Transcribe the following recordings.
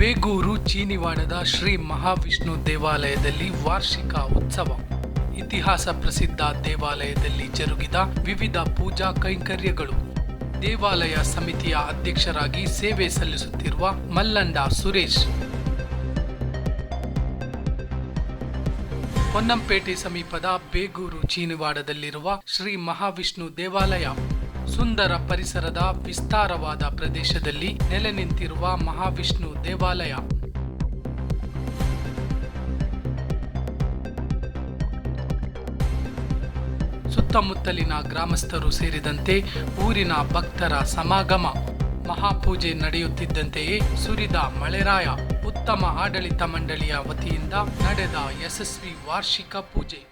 ಬೇಗೂರು ಚೀನಿವಾಡದ ಶ್ರೀ ಮಹಾವಿಷ್ಣು ದೇವಾಲಯದಲ್ಲಿ ವಾರ್ಷಿಕ ಉತ್ಸವ. ಇತಿಹಾಸ ಪ್ರಸಿದ್ಧ ದೇವಾಲಯದಲ್ಲಿ ಜರುಗಿದ ವಿವಿಧ ಪೂಜಾ ಕೈಂಕರ್ಯಗಳು. ದೇವಾಲಯ ಸಮಿತಿಯ ಅಧ್ಯಕ್ಷರಾಗಿ ಸೇವೆ ಸಲ್ಲಿಸುತ್ತಿರುವ ಮಲ್ಲಂಡ ಸುರೇಶ್. ಹೊನ್ನಂಪೇಟೆ ಸಮೀಪದ ಬೇಗೂರು ಚೀನಿವಾಡದಲ್ಲಿರುವ ಶ್ರೀ ಮಹಾವಿಷ್ಣು ದೇವಾಲಯ. ಸುಂದರ ಪರಿಸರದ ವಿಸ್ತಾರವಾದ ಪ್ರದೇಶದಲ್ಲಿ ನೆಲೆ ನಿಂತಿರುವ ಮಹಾವಿಷ್ಣು ದೇವಾಲಯ. ಸುತ್ತಮುತ್ತಲಿನ ಗ್ರಾಮಸ್ಥರು ಸೇರಿದಂತೆ ಊರಿನ ಭಕ್ತರ ಸಮಾಗಮ, ಮಹಾಪೂಜೆ ನಡೆಯುತ್ತಿದ್ದಂತೆಯೇ ಸುರಿದ ಮಳೆರಾಯ, ಉತ್ತಮ ಆಡಳಿತ ಮಂಡಳಿಯ ವತಿಯಿಂದ ನಡೆದ ಯಶಸ್ವಿ ವಾರ್ಷಿಕ ಪೂಜೆ.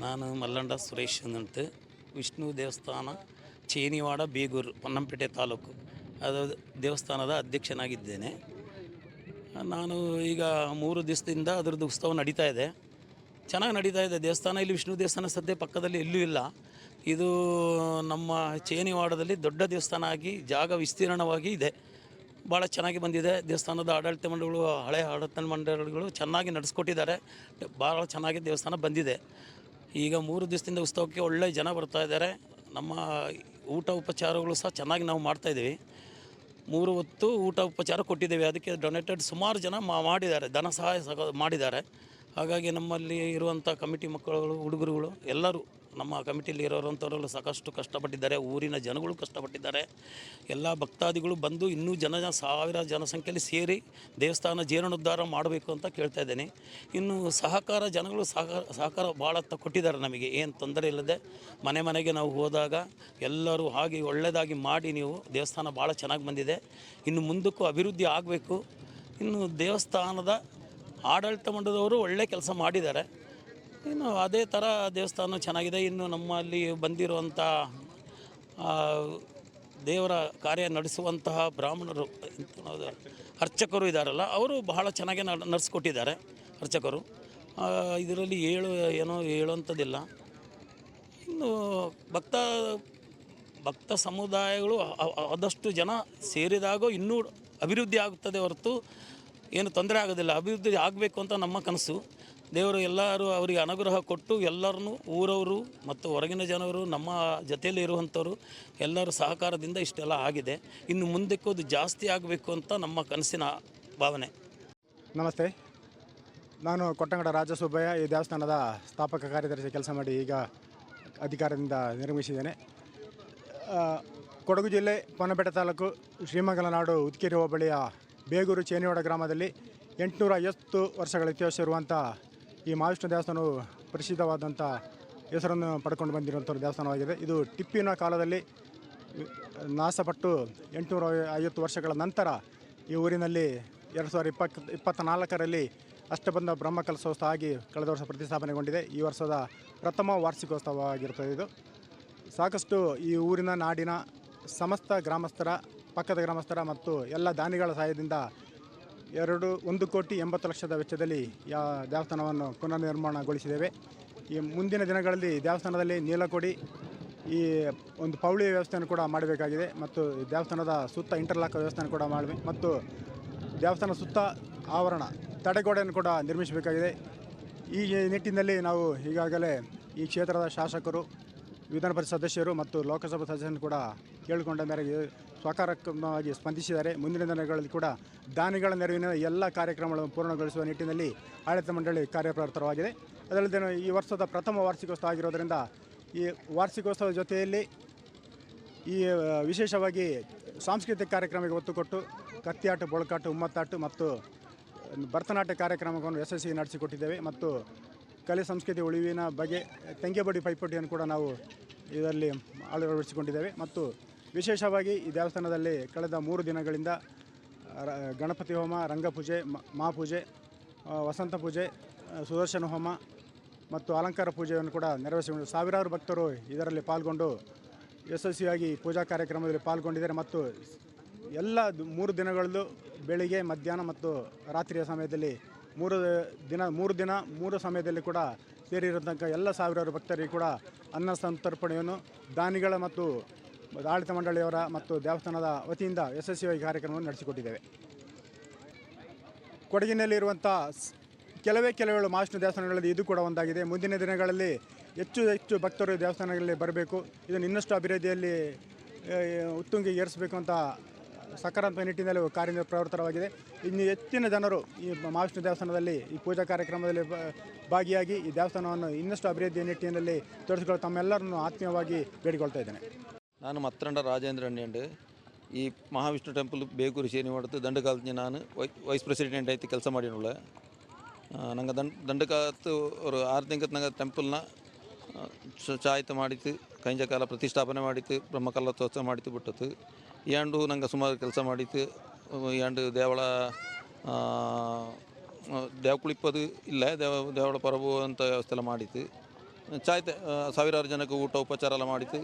ನಾನು ಮಲ್ಲಂಡ ಸುರೇಶ್ ಅಂತ ವಿಷ್ಣು ದೇವಸ್ಥಾನ, ಚೇನಿವಾಡ, ಬೀಗೂರು, ಪೊನ್ನಂಪೇಟೆ ತಾಲೂಕು. ಅದು ದೇವಸ್ಥಾನದ ಅಧ್ಯಕ್ಷನಾಗಿದ್ದೇನೆ. ನಾನು ಈಗ ಮೂರು ದಿವಸದಿಂದ ಅದರದ್ದು ಉತ್ಸವ ನಡೀತಾ ಇದೆ. ಚೆನ್ನಾಗಿ ನಡೀತಾ ಇದೆ ದೇವಸ್ಥಾನ. ಇಲ್ಲಿ ವಿಷ್ಣು ದೇವಸ್ಥಾನ ಸದ್ಯ ಪಕ್ಕದಲ್ಲಿ ಎಲ್ಲೂ ಇಲ್ಲ. ಇದು ನಮ್ಮ ಚೇನಿವಾಡದಲ್ಲಿ ದೊಡ್ಡ ದೇವಸ್ಥಾನ ಆಗಿ ಜಾಗ ವಿಸ್ತೀರ್ಣವಾಗಿ ಇದೆ. ಭಾಳ ಚೆನ್ನಾಗಿ ಬಂದಿದೆ. ದೇವಸ್ಥಾನದ ಆಡಳಿತ ಮಂಡಳಿಗಳು, ಹಳೆ ಆಡಳಿತ ಮಂಡಳಿಗಳು ಚೆನ್ನಾಗಿ ನಡೆಸ್ಕೊಟ್ಟಿದ್ದಾರೆ. ಭಾಳ ಚೆನ್ನಾಗಿ ದೇವಸ್ಥಾನ ಬಂದಿದೆ. ಈಗ ಮೂರು ದಿವಸದಿಂದ ಉತ್ಸವಕ್ಕೆ ಒಳ್ಳೆ ಜನ ಬರ್ತಾ ಇದ್ದಾರೆ. ನಮ್ಮ ಊಟ ಉಪಚಾರಗಳು ಸಹ ಚೆನ್ನಾಗಿ ನಾವು ಮಾಡ್ತಾಯಿದ್ದೀವಿ ಮೂರು ಹೊತ್ತು ಊಟ ಉಪಚಾರ ಕೊಟ್ಟಿದ್ದೇವೆ. ಅದಕ್ಕೆ ಡೊನೇಟೆಡ್ ಸುಮಾರು ಜನ ಮಾಡಿದ್ದಾರೆ. ಧನ ಸಹಾಯ ಸಹ ಮಾಡಿದ್ದಾರೆ. ಹಾಗಾಗಿ ನಮ್ಮಲ್ಲಿ ಇರುವಂಥ ಕಮಿಟಿ ಮಕ್ಕಳುಗಳು, ಹುಡುಗರುಗಳು ಎಲ್ಲರೂ ನಮ್ಮ ಕಮಿಟಿಯಲ್ಲಿ ಇರೋರಂಥವರೆಲ್ಲ ಸಾಕಷ್ಟು ಕಷ್ಟಪಟ್ಟಿದ್ದಾರೆ, ಊರಿನ ಜನಗಳು ಕಷ್ಟಪಟ್ಟಿದ್ದಾರೆ. ಎಲ್ಲ ಭಕ್ತಾದಿಗಳು ಬಂದು ಇನ್ನೂ ಜನ ಸಾವಿರ ಜನಸಂಖ್ಯೆಯಲ್ಲಿ ಸೇರಿ ದೇವಸ್ಥಾನ ಜೀರ್ಣೋದ್ಧಾರ ಮಾಡಬೇಕು ಅಂತ ಕೇಳ್ತಾ ಇದ್ದೇನೆ. ಇನ್ನು ಸಹಕಾರ ಜನಗಳು ಸಹಕಾರ ಸಹಕಾರ ಭಾಳ ಕೊಟ್ಟಿದ್ದಾರೆ ನಮಗೆ, ಏನು ತೊಂದರೆ ಇಲ್ಲದೆ ಮನೆ ಮನೆಗೆ ನಾವು ಹೋದಾಗ ಎಲ್ಲರೂ ಹಾಗೆ ಒಳ್ಳೆಯದಾಗಿ ಮಾಡಿ ನೀವು ದೇವಸ್ಥಾನ ಭಾಳ ಚೆನ್ನಾಗಿ ಬಂದಿದೆ. ಇನ್ನು ಮುಂದಕ್ಕೂ ಅಭಿವೃದ್ಧಿ ಆಗಬೇಕು. ಇನ್ನು ದೇವಸ್ಥಾನದ ಆಡಳಿತ ಮಂಡಲದವರು ಒಳ್ಳೆ ಕೆಲಸ ಮಾಡಿದ್ದಾರೆ. ಇನ್ನು ಅದೇ ಥರ ದೇವಸ್ಥಾನ ಚೆನ್ನಾಗಿದೆ. ಇನ್ನು ನಮ್ಮಲ್ಲಿ ಬಂದಿರುವಂಥ ದೇವರ ಕಾರ್ಯ ನಡೆಸುವಂತಹ ಬ್ರಾಹ್ಮಣರು ಅರ್ಚಕರು ಇದ್ದಾರಲ್ಲ ಅವರು ಬಹಳ ಚೆನ್ನಾಗಿ ನಡೆಸ್ಕೊಟ್ಟಿದ್ದಾರೆ ಅರ್ಚಕರು. ಇದರಲ್ಲಿ ಹೇಳು ಏನೋ ಹೇಳುವಂಥದ್ದಿಲ್ಲ. ಇನ್ನು ಭಕ್ತ ಭಕ್ತ ಸಮುದಾಯಗಳು ಆದಷ್ಟು ಜನ ಸೇರಿದಾಗ ಇನ್ನೂ ಅಭಿವೃದ್ಧಿ ಆಗುತ್ತದೆ ಹೊರತು ಏನು ತೊಂದರೆ ಆಗೋದಿಲ್ಲ. ಅಭಿವೃದ್ಧಿ ಆಗಬೇಕು ಅಂತ ನಮ್ಮ ಕನಸು. ದೇವರು ಎಲ್ಲರೂ ಅವರಿಗೆ ಅನುಗ್ರಹ ಕೊಟ್ಟು ಎಲ್ಲರನ್ನೂ ಊರವರು ಮತ್ತು ಹೊರಗಿನ ಜನರು ನಮ್ಮ ಜೊತೆಯಲ್ಲಿ ಇರುವಂಥವರು ಎಲ್ಲರ ಸಹಕಾರದಿಂದ ಇಷ್ಟೆಲ್ಲ ಆಗಿದೆ. ಇನ್ನು ಮುಂದಕ್ಕೂ ಅದು ಜಾಸ್ತಿ ಆಗಬೇಕು ಅಂತ ನಮ್ಮ ಕನಸಿನ ಭಾವನೆ. ನಮಸ್ತೆ. ನಾನು ಕೊಟ್ಟಂಗಡ ರಾಜಸುಬ್ಬಯ್ಯ, ಈ ದೇವಸ್ಥಾನದ ಸ್ಥಾಪಕ ಕಾರ್ಯದರ್ಶಿ ಕೆಲಸ ಮಾಡಿ ಈಗ ಅಧಿಕಾರದಿಂದ ನಿರ್ಮಿಸಿದ್ದೇನೆ. ಕೊಡಗು ಜಿಲ್ಲೆ ಪೊನ್ನಪೇಟೆ ತಾಲೂಕು ಶ್ರೀಮಂಗಲನಾಡು ಉದ್ಕೇರಿ ಹೋಬಳಿಯ ಬೇಗೂರು ಚೇನಿವಾಡ ಗ್ರಾಮದಲ್ಲಿ ಎಂಟುನೂರ ಐವತ್ತು ವರ್ಷಗಳ ಇತಿಹಾಸ ಇರುವಂಥ ಈ ಮಹಾವಿಷ್ಣು ದೇವಸ್ಥಾನವು ಪ್ರಸಿದ್ಧವಾದಂಥ ಹೆಸರನ್ನು ಪಡ್ಕೊಂಡು ಬಂದಿರುವಂಥ ದೇವಸ್ಥಾನವಾಗಿದೆ. ಇದು ಟಿಪ್ಪಿನ ಕಾಲದಲ್ಲಿ ನಾಶಪಟ್ಟು ಎಂಟುನೂರ ಐವತ್ತು ವರ್ಷಗಳ ನಂತರ ಈ ಊರಿನಲ್ಲಿ ಎರಡು ಸಾವಿರದ ಇಪ್ಪತ್ತು ಇಪ್ಪತ್ತ ನಾಲ್ಕರಲ್ಲಿ ಅಷ್ಟಬಂಧ ಬ್ರಹ್ಮಕಲಸೋತ್ಸವ ಆಗಿ ಕಳೆದ ವರ್ಷ ಪ್ರತಿಷ್ಠಾಪನೆಗೊಂಡಿದೆ. ಈ ವರ್ಷದ ಪ್ರಥಮ ವಾರ್ಷಿಕೋತ್ಸವ ಆಗಿರುತ್ತದೆ ಇದು. ಸಾಕಷ್ಟು ಈ ಊರಿನ ನಾಡಿನ ಸಮಸ್ತ ಗ್ರಾಮಸ್ಥರ, ಪಕ್ಕದ ಗ್ರಾಮಸ್ಥರ ಮತ್ತು ಎಲ್ಲ ದಾನಿಗಳ ಸಹಾಯದಿಂದ ಎರಡು ಒಂದು ಕೋಟಿ ಎಂಬತ್ತು ಲಕ್ಷದ ವೆಚ್ಚದಲ್ಲಿ ಯಾ ದೇವಸ್ಥಾನವನ್ನು ಪುನರ್ನಿರ್ಮಾಣಗೊಳಿಸಿದ್ದೇವೆ. ಈ ಮುಂದಿನ ದಿನಗಳಲ್ಲಿ ದೇವಸ್ಥಾನದಲ್ಲಿ ನೀಲಕೊಡಿ ಈ ಒಂದು ಪೌಳಿ ವ್ಯವಸ್ಥೆಯನ್ನು ಕೂಡ ಮಾಡಬೇಕಾಗಿದೆ ಮತ್ತು ದೇವಸ್ಥಾನದ ಸುತ್ತ ಇಂಟರ್ಲಾಕ್ ವ್ಯವಸ್ಥೆಯನ್ನು ಕೂಡ ಮಾಡಬೇಕು ಮತ್ತು ದೇವಸ್ಥಾನ ಸುತ್ತ ಆವರಣ, ತಡೆಗೋಡೆಯನ್ನು ಕೂಡ ನಿರ್ಮಿಸಬೇಕಾಗಿದೆ. ಈ ನಿಟ್ಟಿನಲ್ಲಿ ನಾವು ಈಗಾಗಲೇ ಈ ಕ್ಷೇತ್ರದ ಶಾಸಕರು ವಿಧಾನ ಪರಿಷತ್ ಸದಸ್ಯರು ಮತ್ತು ಲೋಕಸಭಾ ಸದಸ್ಯರು ಕೂಡ ಕೇಳಿಕೊಂಡ ಮೇರೆಗೆ ಸಕಾರಾತ್ಮಕವಾಗಿ ಸ್ಪಂದಿಸಿದ್ದಾರೆ. ಮುಂದಿನ ದಿನಗಳಲ್ಲಿ ಕೂಡ ದಾನಿಗಳ ನೆರವಿನ ಎಲ್ಲ ಕಾರ್ಯಕ್ರಮಗಳನ್ನು ಪೂರ್ಣಗೊಳಿಸುವ ನಿಟ್ಟಿನಲ್ಲಿ ಆಡಳಿತ ಮಂಡಳಿ ಕಾರ್ಯಪ್ರವೃತ್ತವಾಗಿದೆ. ಅದಲ್ಲದೆ ಈ ವರ್ಷದ ಪ್ರಥಮ ವಾರ್ಷಿಕೋತ್ಸವ ಆಗಿರೋದರಿಂದ ಈ ವಾರ್ಷಿಕೋತ್ಸವದ ಜೊತೆಯಲ್ಲಿ ಈ ವಿಶೇಷವಾಗಿ ಸಾಂಸ್ಕೃತಿಕ ಕಾರ್ಯಕ್ರಮಕ್ಕೆ ಒತ್ತು ಕೊಟ್ಟು ಕತ್ತಿಯಾಟ, ಬೊಳಕಾಟು, ಉಮ್ಮತ್ತಾಟ ಮತ್ತು ಭರತನಾಟ್ಯ ಕಾರ್ಯಕ್ರಮವನ್ನು ಯಶಸ್ವಿ ನಡೆಸಿಕೊಟ್ಟಿದ್ದೇವೆ. ಮತ್ತು ಕಲೆ ಸಂಸ್ಕೃತಿ ಉಳಿವಿನ ಬಗ್ಗೆ ತೆಂಗೆಬಡಿ ಪೈಪೋಟಿಯನ್ನು ಕೂಡ ನಾವು ಇದರಲ್ಲಿ ಅಳವಡಿಸಿಕೊಂಡಿದ್ದೇವೆ. ಮತ್ತು ವಿಶೇಷವಾಗಿ ಈ ದೇವಸ್ಥಾನದಲ್ಲಿ ಕಳೆದ ಮೂರು ದಿನಗಳಿಂದ ಗಣಪತಿ ಹೋಮ, ರಂಗಪೂಜೆ ಮಹಾಪೂಜೆ ವಸಂತ ಪೂಜೆ ಸುದರ್ಶನ ಹೋಮ ಮತ್ತು ಅಲಂಕಾರ ಪೂಜೆಯನ್ನು ಕೂಡ ನೆರವೇರಿಸಿಕೊಂಡು ಸಾವಿರಾರು ಭಕ್ತರು ಇದರಲ್ಲಿ ಪಾಲ್ಗೊಂಡು ಯಶಸ್ವಿಯಾಗಿ ಪೂಜಾ ಕಾರ್ಯಕ್ರಮದಲ್ಲಿ ಪಾಲ್ಗೊಂಡಿದ್ದಾರೆ. ಮತ್ತು ಎಲ್ಲ ಮೂರು ದಿನಗಳಲ್ಲೂ ಬೆಳಿಗ್ಗೆ, ಮಧ್ಯಾಹ್ನ ಮತ್ತು ರಾತ್ರಿಯ ಸಮಯದಲ್ಲಿ ಮೂರು ದಿನ ಮೂರು ದಿನ, ಮೂರು ಸಮಯದಲ್ಲಿ ಕೂಡ ಸೇರಿರತಕ್ಕ ಎಲ್ಲ ಸಾವಿರಾರು ಭಕ್ತರಿಗೆ ಕೂಡ ಅನ್ನ ಸಂತರ್ಪಣೆಯನ್ನು ದಾನಿಗಳ ಮತ್ತು ಆಡಳಿತ ಮಂಡಳಿಯವರ ಮತ್ತು ದೇವಸ್ಥಾನದ ವತಿಯಿಂದ ಯಶಸ್ವಿಯಾಗಿ ಕಾರ್ಯಕ್ರಮವನ್ನು ನಡೆಸಿಕೊಟ್ಟಿದ್ದೇವೆ. ಕೊಡಗಿನಲ್ಲಿರುವಂಥ ಕೆಲವೇ ಕೆಲವೇಳು ಮಾಸ್ಟರ್ ದೇವಸ್ಥಾನಗಳಲ್ಲಿ ಇದು ಕೂಡ ಒಂದಾಗಿದೆ. ಮುಂದಿನ ದಿನಗಳಲ್ಲಿ ಹೆಚ್ಚು ಹೆಚ್ಚು ಭಕ್ತರು ದೇವಸ್ಥಾನಗಳಲ್ಲಿ ಬರಬೇಕು. ಇದನ್ನು ಇನ್ನಷ್ಟು ಅಭಿವೃದ್ಧಿಯಲ್ಲಿ ಉತ್ತುಂಗಿ ಏರಿಸಬೇಕು ಅಂತ ಸಕಾರಾತ್ಮಕ ನಿಟ್ಟಿನಲ್ಲಿ ಕಾರ್ಯ ಪ್ರವೃತ್ತರವಾಗಿದೆ. ಇನ್ನು ಹೆಚ್ಚಿನ ಜನರು ಈ ಮಹಾವಿಷ್ಣು ದೇವಸ್ಥಾನದಲ್ಲಿ ಈ ಪೂಜಾ ಕಾರ್ಯಕ್ರಮದಲ್ಲಿ ಭಾಗಿಯಾಗಿ ಈ ದೇವಸ್ಥಾನವನ್ನು ಇನ್ನಷ್ಟು ಅಭಿವೃದ್ಧಿಯ ನಿಟ್ಟಿನಲ್ಲಿ ತೋರಿಸಿಕೊಳ್ಳಲು ತಮ್ಮೆಲ್ಲರನ್ನು ಆತ್ಮೀಯವಾಗಿ ಬೇಡಿಕೊಳ್ತಾ ಇದ್ದೇನೆ. ನಾನು ಮತ್ತಂಡ ರಾಜೇಂದ್ರ ಅಣ್ಣಿಯಂಡು ಈ ಮಹಾವಿಷ್ಣು ಟೆಂಪಲ್ ಬೇಗೂರು ಸೇರಿ ಮಾಡುತ್ತೆ ದಂಡಕಾಲದ ನಾನು ವೈಸ್ ಪ್ರೆಸಿಡೆಂಟ್ ಆಯ್ತು ಕೆಲಸ ಮಾಡಿನುಳ್ಳ ನಂಗೆ ದಂಡ, ದಂಡಕಾಲತ್ತು ಅವರು ಆರು ತಿಂಗಳ ನಂಗೆ ಟೆಂಪಲ್ನ ಚಾಯ್ತ ಮಾಡಿತ್ತು. ಕೈಂಜ ಕಾಲ ಪ್ರತಿಷ್ಠಾಪನೆ ಮಾಡಿತ್ತು. ಬ್ರಹ್ಮಕಲತ್ವೋತ್ಸವ ಮಾಡಿತ್ತು ಬಿಟ್ಟತ್ತು. ಯಾಂಡು ನಂಗೆ ಸುಮಾರು ಕೆಲಸ ಮಾಡಿತ್ತು. ಯಾಂಡು ದೇವಳ ದೇವ ಕುಳಿಪ್ಪದು ಇಲ್ಲ, ದೇವ, ದೇವಳ ಪರಬು ಅಂತ ವ್ಯವಸ್ಥೆ ಎಲ್ಲ ಮಾಡಿತ್ತು. ಚಾಯ್ತೆ ಸಾವಿರಾರು ಜನಕ್ಕೆ ಊಟ, ಉಪಚಾರ ಎಲ್ಲ ಮಾಡಿತ್ತು.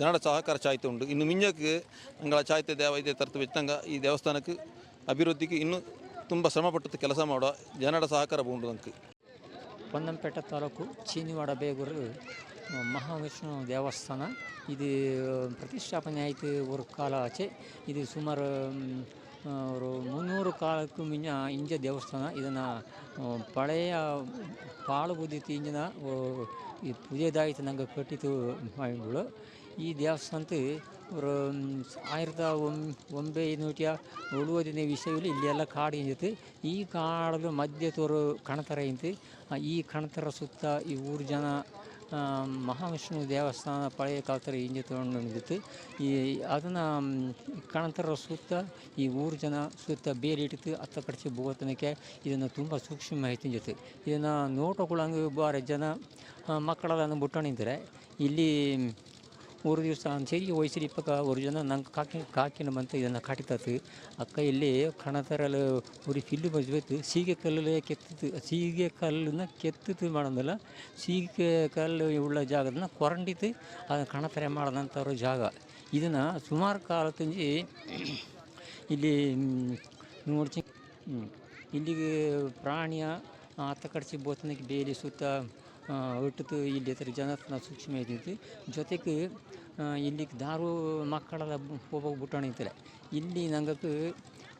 ಜನರ ಸಹಕಾರ ಚಾಯ್ತೆ ಉಂಟು. ಇನ್ನು ಮಿಂಜಕ್ಕೆ ನಂಗಳ ಚಾಯ್ತೆ ದೇವ ಇದೆ ತರ್ತು ಬೆಚ್ಚಂಗ ಈ ದೇವಸ್ಥಾನಕ್ಕೆ ಅಭಿವೃದ್ಧಿಗೆ ಇನ್ನೂ ತುಂಬ ಶ್ರಮಪಟ್ಟು ಕೆಲಸ ಮಾಡುವ ಜನರ ಸಹಕಾರ ಉಂಟು ನಂಗೆ. ಪೊನ್ನಂಪೇಟೆ ತಾಲೂಕು ಚೀನಿವಾಡ ಬೇಗೂರು ಮಹಾವಿಷ್ಣು ದೇವಸ್ಥಾನ. ಇದು ಪ್ರತಿಷ್ಠಾಪನೆ ಆಯಿತು ಒಂದು ಕಾಲ ಆಚೆ. ಇದು ಸುಮಾರು ಅವರು ಮುನ್ನೂರು ಕಾಲಕ್ಕೂ ಮಿಂಚ ಇಂಜ ದೇವಸ್ಥಾನ. ಇದನ್ನು ಪಳೆಯ ಪಾಳು ತಿಂಜನ ಇಂಜಿನ ಈ ಪೂಜೆದಾಯಿತು ನಂಗೆ ಕಟ್ಟಿತು ಮಾಡಿಗಳು ಈ ದೇವಸ್ಥಾನಕ್ಕೆ ಅವರು ಆಯಿರದ ಒಂಬೈನೂರ ಉಳುವುದಿನ ವಿಷಯದಲ್ಲಿ ಇಲ್ಲೆಲ್ಲ ಕಾಡು ಇಂಜಿತ್ತು ಈ ಕಾಡಲು ಮಧ್ಯ ತೋರು ಕಣತರ ಇಂತಿ ಈ ಕಣತರ ಸುತ್ತ ಈ ಊರು ಜನ ಮಹಾವಿಷ್ಣು ದೇವಸ್ಥಾನ ಪಳೆಯ ಕಾಲದಲ್ಲಿ ಹಿಂಜೆ ತಗೊಂಡು ಬಂದಿತ್ತು ಈ, ಅದನ್ನು ಕಾಣ್ತಾರ ಸುತ್ತ ಈ ಊರು ಜನ ಸುತ್ತ ಬೇಲಿಟ್ಟಿತ್ತು ಅತ್ತ ಕಡಿಸಿ ಬೋತನಕ್ಕೆ ಇದನ್ನು ತುಂಬ ಸೂಕ್ಷ್ಮ ಮಾಹಿತಿ ಜೊತೆ ಇದನ್ನು ನೋಟಗಳಂಗೆ ಬಾರಿ ಜನ ಮಕ್ಕಳನ್ನು ಬಿಟ್ಟು ಇಲ್ಲಿ ಮೂರು ದಿವಸ ಅಂಥೇಳಿ ವಯಸ್ಸಿನ ಇಪ್ಪಕ್ಕ ಅವ್ರ ಜನ ನಂಗೆ ಕಾಕಿ, ಕಾಕಿನ ಮಂತ ಇದನ್ನು ಕಾಟಿತಾತು ಅಕ್ಕ ಇಲ್ಲಿ ಕಣತರಲು ಊರಿ ಫಿಲ್ಲು ಮಜ್ಬೇಕು ಸೀಗೆ ಕಲ್ಲೇ ಕೆತ್ತಿತು ಸೀಗೆ ಕಲ್ಲನ್ನ ಕೆತ್ತಿತು ಮಾಡೋದಲ್ಲ. ಸೀಗೆ ಕಲ್ಲು ಉಳ್ಳ ಜಾಗದನ್ನ ಕೊರಂಡಿತು ಅದನ್ನು ಕಣತರ ಮಾಡಿದಂಥವ್ರ ಜಾಗ. ಇದನ್ನು ಸುಮಾರು ಕಾಲ ತಂಜಿ ಇಲ್ಲಿ ನೋಡ್ಚಿ ಇಲ್ಲಿಗೆ ಪ್ರಾಣಿಯ ಆತ ಕಡಿಸಿ ಬೋತನಕ್ಕೆ ಬೇಲಿ ಸುತ್ತ ಒಟ್ಟು ಇಲ್ಲಿ ಹೆಸರು ಜನಸ್ನ ಸೂಕ್ಷ್ಮ ಇದ್ದಿತ್ತು ಜೊತೆಗೆ ಇಲ್ಲಿ ದಾರು ಮಕ್ಕಳೆಲ್ಲ ಹೋಗೋಕೆ ಬುಟ್ಟಾಣ ಇದ್ದಾರೆ ಇಲ್ಲಿ ನಂಗಕ್ಕೆ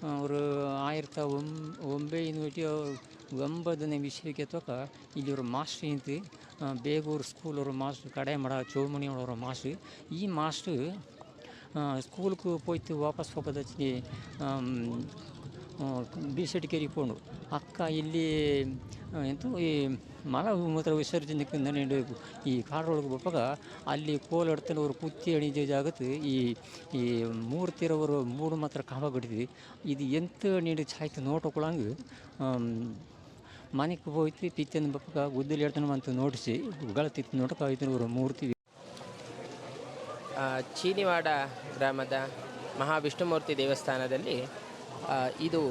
ಅವರು ಆಯಿರ್ತ ಒಂ ಒಂಬೈನೂರ ಒಂಬತ್ತನೇ ವಿಷಯಕ್ಕೆ ತೋಕ ಇಲ್ಲಿ ಅವರು ಮಾಸ್ಟ್ರ್ ಇಂತು ಬೇಗೂರು ಸ್ಕೂಲ್ ಮಾಸ್ಟ್ರು ಕಡೆ ಮಾಡ ಚೌಮಣಿ ಅವರ ಮಾಸ್ಟ್ರು. ಈ ಮಾಸ್ಟ್ರು ಸ್ಕೂಲ್ಗೆ ಹೋಯ್ತು, ವಾಪಸ್ ಹೋಗೋದಚ್ಚಿ ಬೀಸಟಿಕೇರಿ ಪೋಂಡು ಅಕ್ಕ ಇಲ್ಲಿ ಎಂತು ಈ ಮಲ ಮೂತ್ರ ವಿಸರ್ಜನೆ ನೆನೆಡು ಈ ಕಾಡೊಳಗೆ ಬಪ್ಪಾಗ ಅಲ್ಲಿ ಕೋಲಾಡ್ತಾನೆ ಕುತ್ತಿ ಅಣಿಜ ಜಾಗತ್ತು ಈ ಈ ಮೂರ್ತಿರವರು ಮೂರು ಮಾತ್ರ ಕಾವ ಇದು ಎಂತ ನೀಡಿ ಚಾಯ್ತು ನೋಟಕೊಳಂಗೆ ಮನೆಗೆ ಹೋಯ್ತು ಪಿಚ್ಚನ ಬಪ್ಪಾಗ ಗುದ್ದಲಿ ಹೇಳ್ತಾನೆ ಅಂತ ನೋಡಿಸಿ ಗಳತಿತ್ತು ನೋಟಕ್ಕೆ ಆಯ್ತು ಅವರು ಮೂರ್ತಿ. ಚೀನಿವಾಡ ಗ್ರಾಮದ ಮಹಾವಿಷ್ಣುಮೂರ್ತಿ ದೇವಸ್ಥಾನದಲ್ಲಿ ಆ, ಇದು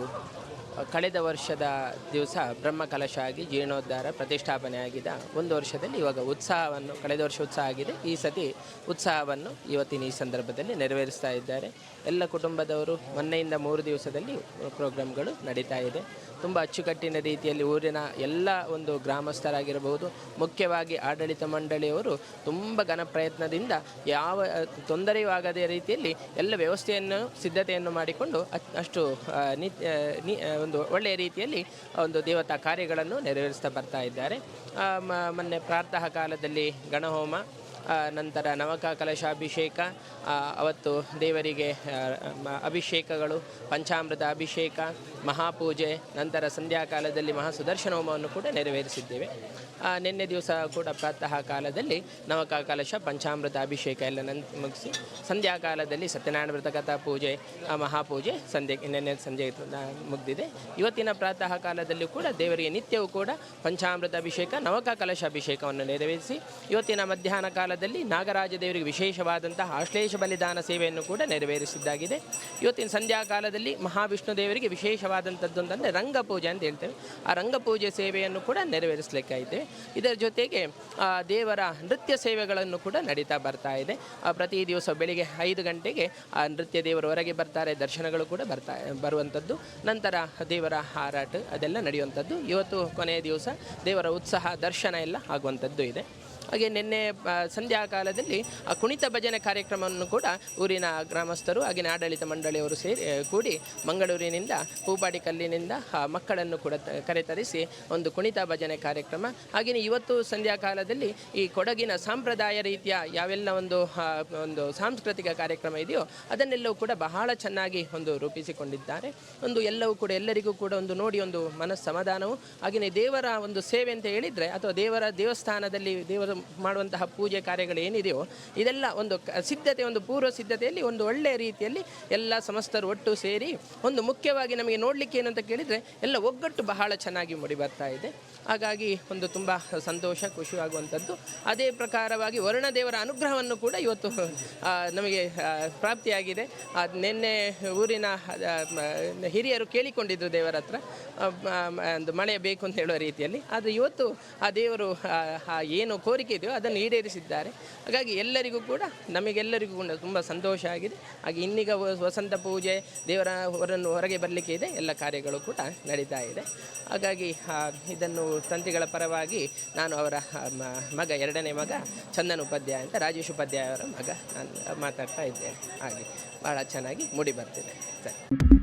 ಕಳೆದ ವರ್ಷದ ದಿವಸ ಬ್ರಹ್ಮಕಲಶ ಆಗಿ ಜೀರ್ಣೋದ್ಧಾರ ಪ್ರತಿಷ್ಠಾಪನೆ ಆಗಿದೆ ಒಂದು ವರ್ಷದಲ್ಲಿ ಇವಾಗ ಉತ್ಸಾಹವನ್ನು, ಕಳೆದ ವರ್ಷ ಉತ್ಸಾಹ ಆಗಿದೆ. ಈ ಸತಿ ಉತ್ಸಾಹವನ್ನು ಇವತ್ತಿನ ಈ ಸಂದರ್ಭದಲ್ಲಿ ನೆರವೇರಿಸ್ತಾ ಇದ್ದಾರೆ. ಎಲ್ಲ ಕುಟುಂಬದವರು ಮೊನ್ನೆಯಿಂದ ಮೂರು ದಿವಸದಲ್ಲಿ ಪ್ರೋಗ್ರಾಮ್ಗಳು ನಡೀತಾ ಇದೆ. ತುಂಬ ಅಚ್ಚುಕಟ್ಟಿನ ರೀತಿಯಲ್ಲಿ ಊರಿನ ಎಲ್ಲ ಒಂದು ಗ್ರಾಮಸ್ಥರಾಗಿರಬಹುದು. ಮುಖ್ಯವಾಗಿ ಆಡಳಿತ ಮಂಡಳಿಯವರು ತುಂಬ ಘನ ಪ್ರಯತ್ನದಿಂದ ಯಾವ ತೊಂದರೆಯೂ ಆಗದ ರೀತಿಯಲ್ಲಿ ಎಲ್ಲ ವ್ಯವಸ್ಥೆಯನ್ನು, ಸಿದ್ಧತೆಯನ್ನು ಮಾಡಿಕೊಂಡು ಅಷ್ಟು ಒಂದು ಒಳ್ಳೆಯ ರೀತಿಯಲ್ಲಿ ಒಂದು ದೇವತಾ ಕಾರ್ಯಗಳನ್ನು ನೆರವೇರಿಸ್ತಾ ಬರ್ತಾ ಇದ್ದಾರೆ. ಮೊನ್ನೆ ಪ್ರಾತಃ ಕಾಲದಲ್ಲಿ ಗಣಹೋಮ ನಂತರ ನವಕ ಕಲಶಾಭಿಷೇಕ ಅವತ್ತು ದೇವರಿಗೆ ಅಭಿಷೇಕಗಳು, ಪಂಚಾಮೃತ ಅಭಿಷೇಕ, ಮಹಾಪೂಜೆ, ನಂತರ ಸಂಧ್ಯಾಕಾಲದಲ್ಲಿ ಮಹಾ ಸುದರ್ಶನ ಹೋಮವನ್ನು ಕೂಡ ನೆರವೇರಿಸಿದ್ದೇವೆ. ನಿನ್ನೆ ದಿವಸ ಕೂಡ ಪ್ರಾತಃ ಕಾಲದಲ್ಲಿ ನವಕ ಕಲಶ, ಪಂಚಾಮೃತ ಅಭಿಷೇಕ ಎಲ್ಲ ನನ್, ಮುಗಿಸಿ ಸಂಧ್ಯಾಕಾಲದಲ್ಲಿ ಸತ್ಯನಾರಾಯಣ ವ್ರತ ಕಥಾ ಪೂಜೆ ಮಹಾಪೂಜೆ ಸಂಧ್ಯೆ, ನಿನ್ನೆ ಸಂಜೆ ಮುಗಿದಿದೆ. ಇವತ್ತಿನ ಪ್ರಾತಃ ಕಾಲದಲ್ಲೂ ಕೂಡ ದೇವರಿಗೆ ನಿತ್ಯವೂ ಕೂಡ ಪಂಚಾಮೃತ ಅಭಿಷೇಕ, ನವಕ ಕಲಶ ಅಭಿಷೇಕವನ್ನು ನೆರವೇರಿಸಿ ಇವತ್ತಿನ ಮಧ್ಯಾಹ್ನ ಕಾಲ ಕಾಲದಲ್ಲಿ ನಾಗರಾಜ ದೇವರಿಗೆ ವಿಶೇಷವಾದಂತಹ ಆಶ್ಲೇಷ ಬಲಿದಾನ ಸೇವೆಯನ್ನು ಕೂಡ ನೆರವೇರಿಸಿದ್ದಾಗಿದೆ. ಇವತ್ತಿನ ಸಂಧ್ಯಾ ಕಾಲದಲ್ಲಿ ಮಹಾವಿಷ್ಣು ದೇವರಿಗೆ ವಿಶೇಷವಾದಂಥದ್ದೊಂದಂದರೆ ರಂಗಪೂಜೆ ಅಂತ ಹೇಳ್ತೇವೆ. ಆ ರಂಗಪೂಜೆ ಸೇವೆಯನ್ನು ಕೂಡ ನೆರವೇರಿಸಲಿಕ್ಕಾಯಿತು. ಇದರ ಜೊತೆಗೆ ದೇವರ ನೃತ್ಯ ಸೇವೆಗಳನ್ನು ಕೂಡ ನಡೀತಾ ಬರ್ತಾ ಇದೆ. ಪ್ರತಿ ದಿವಸ ಬೆಳಿಗ್ಗೆ ಐದು ಗಂಟೆಗೆ, ಆ, ನೃತ್ಯ ದೇವರು ಹೊರಗೆ ಬರ್ತಾರೆ, ದರ್ಶನಗಳು ಕೂಡ ಬರ್ತಾ, ಬರುವಂಥದ್ದು. ನಂತರ ದೇವರ ಹಾರಾಟ ಅದೆಲ್ಲ ನಡೆಯುವಂಥದ್ದು. ಇವತ್ತು ಕೊನೆಯ ದಿವಸ ದೇವರ ಉತ್ಸಾಹ, ದರ್ಶನ ಎಲ್ಲ ಆಗುವಂಥದ್ದು ಇದೆ. ಹಾಗೆ ನಿನ್ನೆ ಸಂಧ್ಯಾ ಕಾಲದಲ್ಲಿ, ಆ, ಕುಣಿತ ಭಜನೆ ಕಾರ್ಯಕ್ರಮವನ್ನು ಕೂಡ ಊರಿನ ಗ್ರಾಮಸ್ಥರು ಹಾಗೆಯೇ ಆಡಳಿತ ಮಂಡಳಿಯವರು ಸೇರಿ ಕೂಡಿ ಮಂಗಳೂರಿನಿಂದ ಹೂಪಾಡಿ ಕಲ್ಲಿನಿಂದ ಮಕ್ಕಳನ್ನು ಕೂಡ ಕರೆತರಿಸಿ ಒಂದು ಕುಣಿತ ಭಜನೆ ಕಾರ್ಯಕ್ರಮ. ಹಾಗೆಯೇ ಇವತ್ತು ಸಂಧ್ಯಾ ಕಾಲದಲ್ಲಿ ಈ ಕೊಡಗಿನ ಸಾಂಪ್ರದಾಯ ರೀತಿಯ ಯಾವೆಲ್ಲ ಒಂದು ಒಂದು ಸಾಂಸ್ಕೃತಿಕ ಕಾರ್ಯಕ್ರಮ ಇದೆಯೋ ಅದನ್ನೆಲ್ಲವೂ ಕೂಡ ಬಹಳ ಚೆನ್ನಾಗಿ ಒಂದು ರೂಪಿಸಿಕೊಂಡಿದ್ದಾರೆ. ಒಂದು ಎಲ್ಲವೂ ಕೂಡ ಎಲ್ಲರಿಗೂ ಕೂಡ ಒಂದು ನೋಡಿ ಒಂದು ಮನಸ್ಸಮಾಧಾನವು. ಹಾಗೆಯೇ ದೇವರ ಒಂದು ಸೇವೆ ಅಂತ ಹೇಳಿದರೆ ಅಥವಾ ದೇವರ ದೇವಸ್ಥಾನದಲ್ಲಿ ದೇವರ ಮಾಡುವಂತಹ ಪೂಜೆ ಕಾರ್ಯಗಳು ಏನಿದೆಯೋ ಇದೆಲ್ಲ ಒಂದು ಸಿದ್ಧತೆ, ಒಂದು ಪೂರ್ವ ಸಿದ್ಧತೆಯಲ್ಲಿ, ಒಂದು ಒಳ್ಳೆಯ ರೀತಿಯಲ್ಲಿ ಎಲ್ಲ ಸಮಸ್ತರು ಒಟ್ಟು ಸೇರಿ ಒಂದು ಮುಖ್ಯವಾಗಿ ನಮಗೆ ನೋಡಲಿಕ್ಕೆ ಏನಂತ ಕೇಳಿದರೆ ಎಲ್ಲ ಒಗ್ಗಟ್ಟು ಬಹಳ ಚೆನ್ನಾಗಿ ಮೂಡಿ ಬರ್ತಾ ಇದೆ. ಹಾಗಾಗಿ ಒಂದು ತುಂಬ ಸಂತೋಷ, ಖುಷಿ ಆಗುವಂಥದ್ದು. ಅದೇ ಪ್ರಕಾರವಾಗಿ ವರುಣದೇವರ ಅನುಗ್ರಹವನ್ನು ಕೂಡ ಇವತ್ತು ನಮಗೆ ಪ್ರಾಪ್ತಿಯಾಗಿದೆ. ಅದು ನಿನ್ನೆ ಊರಿನ ಹಿರಿಯರು ಕೇಳಿಕೊಂಡಿದ್ದರು ದೇವರ ಹತ್ರ. ಒಂದು ಮಳೆ ಬೇಕು ಅಂತ ಹೇಳುವ ರೀತಿಯಲ್ಲಿ. ಆದರೆ ಇವತ್ತು ಆ ದೇವರು ಏನು ಕೋರಿಕೆ ಇದೆಯೋ ಅದನ್ನು ಈಡೇರಿಸಿದ್ದಾರೆ. ಹಾಗಾಗಿ ಎಲ್ಲರಿಗೂ ಕೂಡ ನಮಗೆಲ್ಲರಿಗೂ ಕೂಡ ತುಂಬ ಸಂತೋಷ ಆಗಿದೆ. ಹಾಗೆ ಇನ್ನೀಗ ವಸಂತ ಪೂಜೆ, ದೇವರ ಹೊರನ್ನು ಹೊರಗೆ ಬರಲಿಕ್ಕೆ ಇದೆ. ಎಲ್ಲ ಕಾರ್ಯಗಳು ಕೂಡ ನಡೀತಾ ಇದೆ. ಹಾಗಾಗಿ ಇದನ್ನು ತಂತ್ರಿಗಳ ಪರವಾಗಿ ನಾನು ಅವರ ಮಗ, ಎರಡನೇ ಮಗ, ಚಂದನ್ ಉಪಾಧ್ಯಾಯ ಅಂತ ರಾಜೇಶ್ ಉಪಾಧ್ಯಾಯ ಅವರ ಮಗ. ನಾನು ಮಾತಾಡ್ತಾ ಇದ್ದೇನೆ. ಹಾಗೆ ಭಾಳ ಚೆನ್ನಾಗಿ ಮೂಡಿ ಬರ್ತಿದೆ. ಸರಿ.